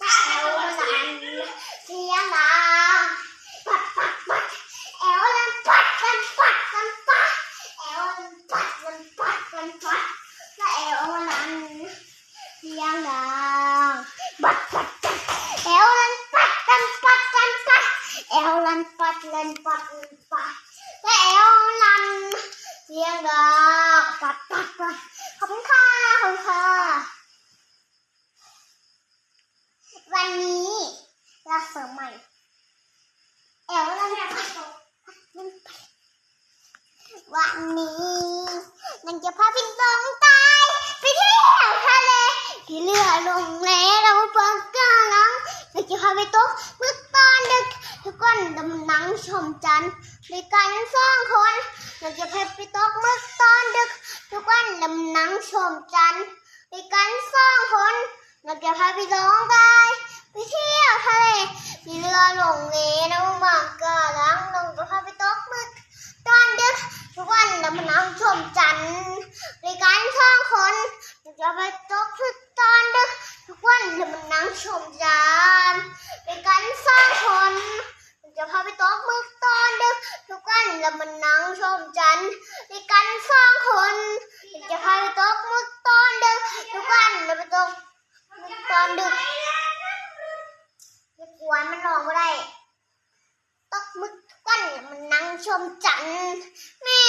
ดแอวลันเสียงดังปัดปัดปั วันนี้นันจะพาพี่ตองตายไปเที่ยวทะเลที่เรือลงเลเราเปิดกาลังนันจะพาไปต๊ะเมื่อตอนดึกทุกคนดำหนังชมจันทร์ด้วยกันสองคนนันจะพาไปต๊ะเมื่อตอนดึก ทุกคนดำหนังชมจันทร์ด้วยกันสองคนนันจะพาไปร้องได้ไปเที่ยวทะเลมีเรือลงเลน้ำ จะไปตกทุกตอนดึกทุกวันเลยมันนั่งชมจานเป็นการสร้างคนจะพาไปตกมึกตอนดึกทุกวันแล้วมันนั่งชมจันในการสร้างคนจะพาไปตกมึกตอนดึกทุกวันแล้วไปตกมึกตอนดึกไม่กวนมันลองก็ได้ตกมึกทุกวันมันนั่งชมจันแม่